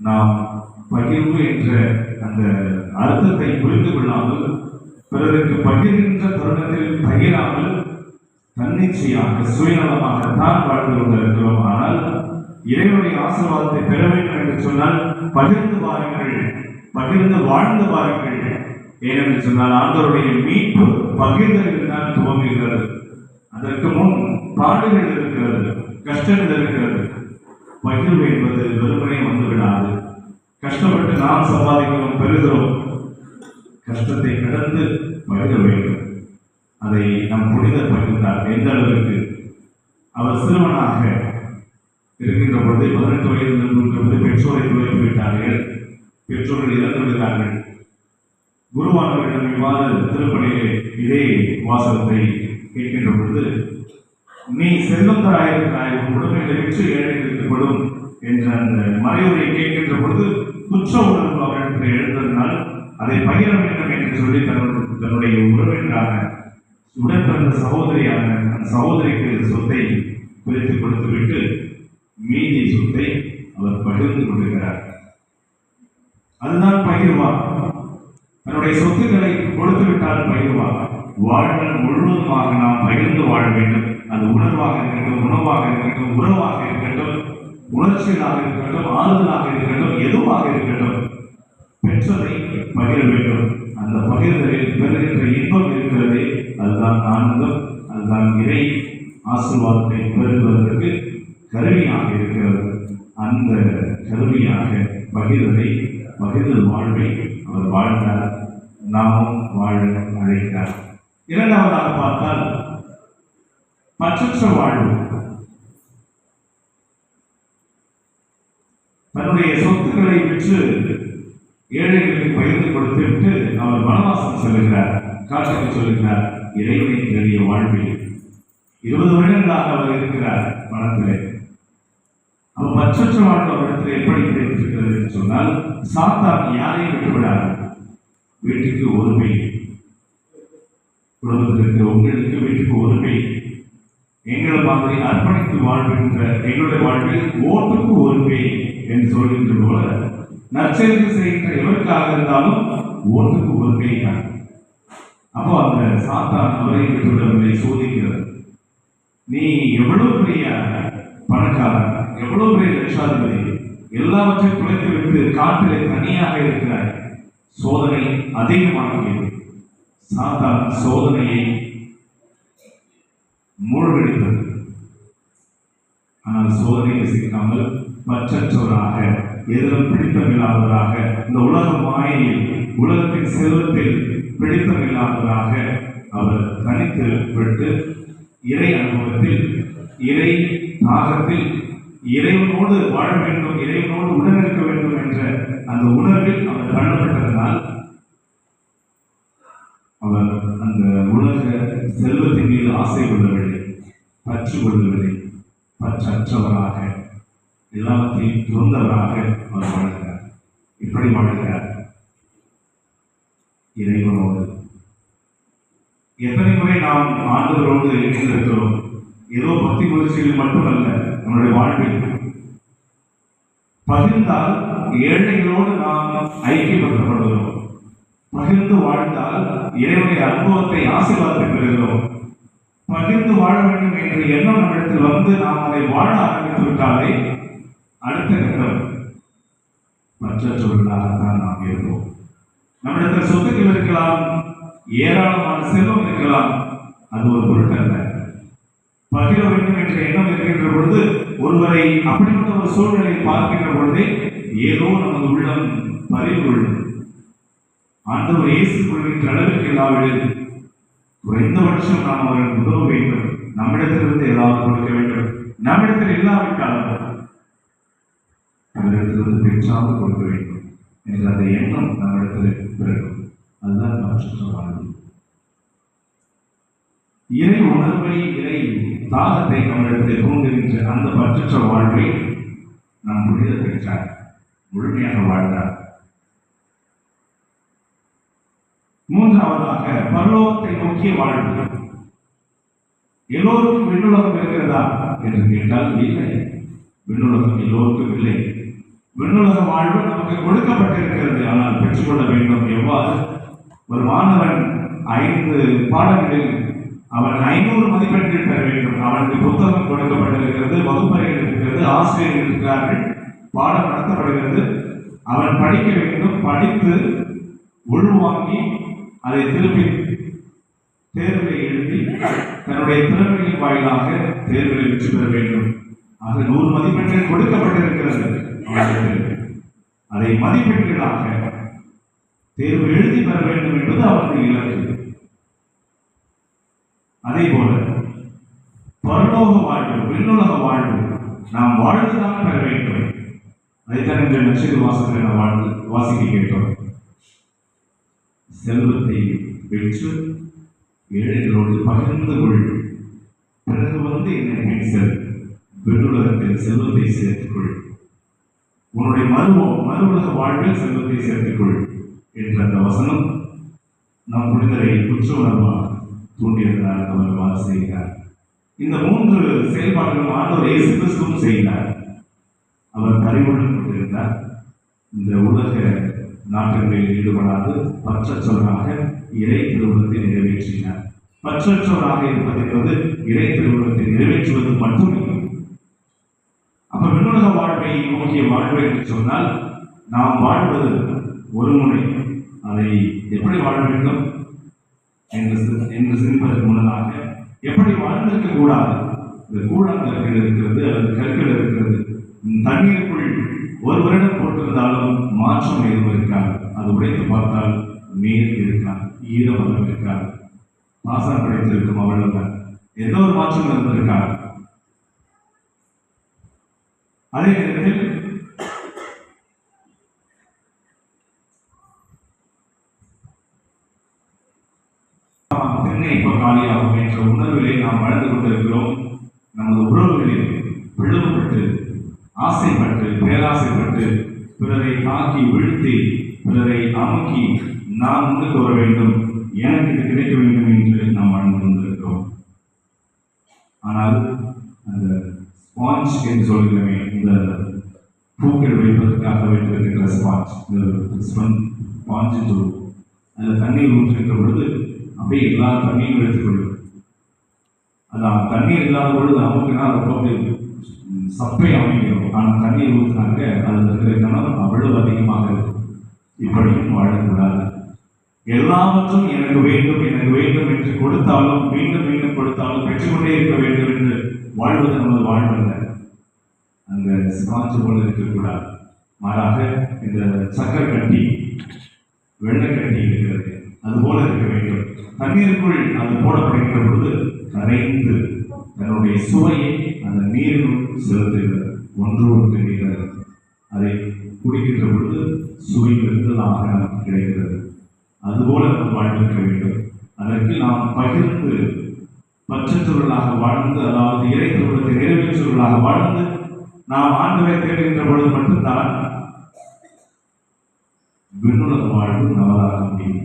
நாம் பகிர்வு என்ற அந்த அர்த்தத்தை புரிந்து கொள்ளாமல் பிறருக்கு பகிர்கின்ற தருணத்தில் பகிராமல் தன்னிச்சையாக சுயநலமாக தான் வாழ்ந்து கொண்டிருக்கிறோம். ஆனால் இறைவனுடைய ஆசீர்வாதத்தை பெற வேண்டும் என்று சொன்னால் பகிர்ந்து வாருங்கள் பகிர்ந்து வாழ்ந்து வாருங்கள். ஏனென்று சொன்னால் ஆண்டவருடைய மீட்பு பகிர்ந்தலில் தான் துவங்குகிறது. அதற்கு முன் பாடுகள் இருக்கிறது கஷ்டங்கள் இருக்கிறது. மகிழ்வு என்பது வெறுமனே வந்து விடாது கஷ்டப்பட்டு நாம் சம்பாதிக்கிறோம் பெறுகிறோம். கஷ்டத்தை கடந்து மகிழ வேண்டும். அதை நம் புனிதர் பகிர்ந்தார். எந்த அளவிற்கு? அவர் சிறுவனாக இருக்கின்ற பொழுது பதினெட்டு வயதில் இருக்கின்ற பொழுது பெற்றோரை துளைத்து விட்டார்கள். பெற்றோர்கள் இறந்து விடுகிறார்கள் குருவானவரிடம் இவ்வாறு திருப்பணியிலே இதே வாசகத்தை கேட்கின்ற பொழுது நீ செல்வந்தராயிருக்கிறாய் உன் உடமைகளை விற்று ஏழைகளுக்கு என்ற அந்த மறைவுரை கேட்கின்ற பொழுது குற்ற உணர்வு அவரிடத்தில் எழுந்ததனால் அதை பகிர வேண்டும் என்று சொல்லி தன்னுடைய தன்னுடைய உறவினரான உடன் பிறந்த சகோதரியான அந்த சகோதரிக்கு சொத்தை பிரித்து கொடுத்துவிட்டு மீதி சொத்தை அவர் பகிர்ந்து கொள்கிறார் அதுதான் பகிர்வார் தன்னுடைய சொத்துக்களை கொடுத்து வாழ்நாள் முழுவதுமாக நாம் பகிர்ந்து வாழ வேண்டும். அது உணர்வாக இருக்கட்டும் உணவாக இருக்கட்டும் உறவாக இருக்கட்டும் உணர்ச்சிகளாக இருக்கட்டும் ஆறுதலாக இருக்கட்டும் எதுவாக இருக்கட்டும் பெற்றதை பகிர வேண்டும். அந்த பகிர்தலில் பெறுகின்ற இன்பம் இருக்கிறதே அதுதான் ஆனந்தம் அதுதான் இறை ஆசீர்வாதத்தை பெறுவதற்கு கருவியாக இருக்கிறது. அந்த கருவியாக பகிர்தலை பகிர்தல் வாழ்வை அவர் வாழ்ந்தார் நாமும் வாழ அழைக்கிறார். இரண்டாவதாக பார்த்தால் பற்றற்ற வாழ்வு. தன்னுடைய சொத்துக்களை விற்று ஏழைகளுக்கு பகிர்ந்து கொடுத்துவிட்டு அவர் வனவாசம் செல்கிறார் காட்டுக்கு சொல்லுகிறார் இறைவனை தேடிய வாழ்வில் இருபது வருடங்களாக அவர் இருக்கிறார் வனத்திலே. அவர் பற்றற்ற வாழ்வு அவரிடத்தில் எப்படி கிடைத்திருக்கிறது என்று சொன்னால் சாத்தான் யாரையும் விட்டுவிடாது. வீட்டுக்கு ஒருமை குடும்பத்திற்கு உங்களுக்கு வீட்டுக்கு ஒருமை எங்களை மாதிரி அர்ப்பணித்து வாழ்கின்ற எங்களுடைய வாழ்வில் ஓட்டுக்கு ஒருமை என்று சொல்கின்ற போல நற்செய்தி செய்கின்ற எவருக்காக இருந்தாலும் ஓட்டுக்கு ஒரு தான் அப்போ அந்த சாத்தான் அவரை விட்டுவிடவில்லை சோதிக்கிறது நீ எவ்வளவு பெரிய பணக்காரன் எவ்வளவு பெரிய லட்சாதிபதி எல்லாவற்றையும் குறைத்து விட்டு காட்டிலே தனியாக இருக்கிறாய். சோதனை அதிகமாகியது. சாத்தான் சோதனையை மூழ்கடித்தது. ஆனால் சோதனையை சிக்காமல் பற்றற்றவராக எதிலும் பிடித்தமில்லாதவராக இந்த உலக மாயையில் உலகத்தின் செல்வத்தில் பிடித்தமில்லாதவராக அவர் தனித்து விட்டு இறை அனுபவத்தில் இறை தாகத்தில் இறைவனோடு வாழ வேண்டும் இறைவனோடு பற்று கொள்ளவில்லை பற்றற்றவராக எல்லாவற்றையும் துறந்தவராக அவர் வாழ்கிறார். இப்படி வாழ்கிறார் இறைவனோடு. எத்தனை முறை நாம் ஆண்டவரோடு இணைந்திருக்கிறோம் ஏதோ பக்தி முயற்சியில் மட்டுமல்ல நம்முடைய வாழ்வில். பகிர்ந்தால் ஏழைகளோடு நாம் ஐக்கியப்படுத்தப்படுகிறோம். பகிர்ந்து வாழ்ந்தால் இறைவனுடைய அனுபவத்தை ஆசீர்வாதத்தை பெறுகிறோம். பகிர்ந்து வாழ வேண்டும் என்ற எண்ணம் நம்மிடத்தில் வந்து நாம் அதை வாழ ஆரம்பித்து விட்டாலே அடுத்த கட்டம் மற்றவர்களாகத்தான் நாம் இருப்போம். நம்மிடத்தில் சொத்துக்கள் இருக்கலாம் ஏராளமான செல்வம் இருக்கலாம் அது ஒரு பொருட்டல்ல. பகிர வேண்டும் என்ற எண்ணம் இருக்கின்ற பொழுது ஒருவரை அப்படிப்பட்ட ஒரு சூழ்நிலையை பார்க்கின்ற பொழுதே ஏதோ நமது உள்ளம் பறிகொள்ளும் ஆண்டவர் இயேசு கொள்கின்ற அளவிற்கு இல்லாவிடில் குறைந்தபட்சம் நாம் அவர்கள் உதவ வேண்டும். நம்மிடத்திலிருந்து ஏதாவது கொடுக்க வேண்டும். நம்மிடத்தில் இல்லாவிட்டாலும் அவரிடத்திலிருந்து பெற்றாவது கொடுக்க வேண்டும் என்ற அந்த எண்ணம் நம்மிடத்தில் பிறகும் அதுதான் பற்றற்ற வாழ்வு. இறை உணர்வை இறை தாகத்தை நம்மிடத்தில் தூண்டுகின்ற அந்த பற்றற்ற வாழ்வை நாம் புனித பெற்றார் முழுமையாக வாழ்ந்தார் மூன்றாவதாக பரலோகத்தை நோக்கி வாழ்வு எல்லோருக்கும் விண்ணுலகம் இருக்கிறதா என்று கேட்டால் இல்லை. விண்ணுலகம் எல்லோருக்கும் இல்லை. விண்ணுலக வாழ்வு நமக்கு கொடுக்கப்பட்டிருக்கிறது. ஆனால் பெற்றுக்கொள்ள வேண்டும். எவ்வாறு? ஒரு மாணவன் ஐந்து பாடங்களில் அவன் ஐநூறு மதிப்பெண்கள் பெற வேண்டும். அவனுக்கு புத்தகம் கொடுக்கப்பட்டிருக்கிறது வகுப்பறைகள் இருக்கிறது ஆசிரியர்கள் இருக்கிறார்கள் பாடம் நடத்தப்படுகிறது. அவன் படிக்க வேண்டும். படித்து உள்வாங்கி அதை திருப்பி தேர்வை எழுதி தன்னுடைய திறமையின் வாயிலாக தேர்வில் வெற்றி பெற வேண்டும். ஆக நூறு மதிப்பெண்கள் கொடுக்கப்பட்டிருக்கிறது. அதை மதிப்பெண்களாக தேர்வு எழுதி பெற வேண்டும் என்பது அவரது இலக்கு. அதே போல பரலோக வாழ்வு விண்ணுலக வாழ்வு நாம் வாழ்ந்துதான் பெற வேண்டும். அதைத்தான் இந்த நட்சத்திர வாசகத்தை நாம் வாழ்ந்து வாசிக்க கேட்டோம். செல்வத்தை பெற்று ஏழைகளோடு பகிர்ந்து கொள். பிறகு வந்து என்னை பின் செல் விண்ணுலகத்தில் செல்வத்தை சேர்த்துக்கொள். உன்னுடைய மறு மறுவுலக வாழ்வில் செல்வத்தை சேர்த்துக்கொள் என்ற அந்த வசனம் நம் புனிதரை குற்றவரமாக தூண்டியதனால் அவர் வாழ செய்கிறார் இந்த மூன்று செயல்பாடுகளும் ஆண்டவர் இயேசு கிறிஸ்துவும் செய்தார். அவர் பரிவுடன் கொண்டிருந்தார் இந்த உலக நாட்டங்களில் ஈடுபடாது. பற்றச்சொல்லாக இறை திருமணத்தை நிறைவேற்றினார் பற்றற்றோராக இருப்பது என்பது இறை திருமணத்தை நிறைவேற்றுவது மட்டுமே அப்ப விண்ணுலக வாழ்வை நோக்கிய வாழ்வு என்று சொன்னால் நாம் வாழ்வது ஒரு முறை. அதை எப்படி வாழ வேண்டும்? என்று என்று சிந்திப்பதற்கு முன்னதாக எப்படி வாழ்ந்திருக்க கூடாது? இந்த கூழாங்கற்கள் இருக்கிறது அல்லது கற்கள் இருக்கிறது. தண்ணீருக்குள் ஒரு வருடம் போட்டிருந்தாலும் மாற்றம் எதுவும் இருக்காது அது உடைத்து பார்த்தால் நீர் இருக்காது ஈரமரம் இருக்காது. பாசனம் படைத்திருக்கும் அவ்வளவுதான் எந்த ஒரு மாற்றம் இருந்திருக்காது அதே நேரத்தில் ஆமாம், இப்போ காலியாகும் என்ற உணர்விலே நாம் வளர்ந்து கொண்டிருக்கிறோம். நமது உறவுகளில் பிளவுபட்டு ஆசைப்பட்டு பேராசைப்பட்டு பிறரை தாக்கி வீழ்த்தி பிறரை அமுக்கி நான் வந்து கோர வேண்டும். எனக்கு இது கிடைக்க வேண்டும் என்று நாம் வாழ்ந்து கொண்டிருக்கிறோம். ஆனால் அந்த ஸ்பாஞ்ச் என்று சொல்கிறோமே இந்த பூக்கள் வைப்பதற்காக வைத்திருக்கின்ற ஸ்பாஞ்ச் இந்த ஸ்பாஞ்ச் அதில் தண்ணீர் ஊற்றுகின்ற பொழுது அப்படியே எல்லா தண்ணியும் எடுத்துக்கொள்ளும் அது தண்ணீர் இல்லாத பொழுது அமுக்கினால் ரொம்ப சப்பை அமைக்கிறோம். ஆனால் தண்ணீர் ஊற்றினாக்க அதில் இருக்கிற கணம் அவ்வளவு அதிகமாக இருக்கும். இப்படியும் வாழக்கூடாது. எல்லாவற்றும் எனக்கு வேண்டும் எனக்கு வேண்டும் என்று கொடுத்தாலும் மீண்டும் மீண்டும் கொடுத்தாலும் பெற்றுக்கொண்டே இருக்க வேண்டும் என்று வாழ்வது நமது வாழ்வல்ல. அந்த சிவாஞ்சு போல இருக்கக்கூடாது. மாறாக இந்த சக்கரை கட்டி வெள்ளக்கட்டி இருக்கிறது. அது போல இருக்க வேண்டும். தண்ணீருக்குள் அது போடப்படுகின்ற பொழுது கரைந்து தன்னுடைய சுவையை அந்த நீரினுள் செலுத்துகிறது ஒன்றோடு தெரிகிறது அதை குடிக்கின்ற பொழுது சுவை விருந்ததாக நமக்கு கிடைக்கிறது. அதுபோல நம்ம வாழ்ந்திருக்க வேண்டும். அதற்கு நாம் பகிர்ந்து பற்றற்றவர்களாக வாழ்ந்து அதாவது இறை திருவிழத்தை நிறைவேற்றுவர்களாக வாழ்ந்து நாம் ஆண்டவை தேடுகின்ற பொழுது மட்டும்தான் விண்ணுலக வாழ்வு நவராக முடியும்.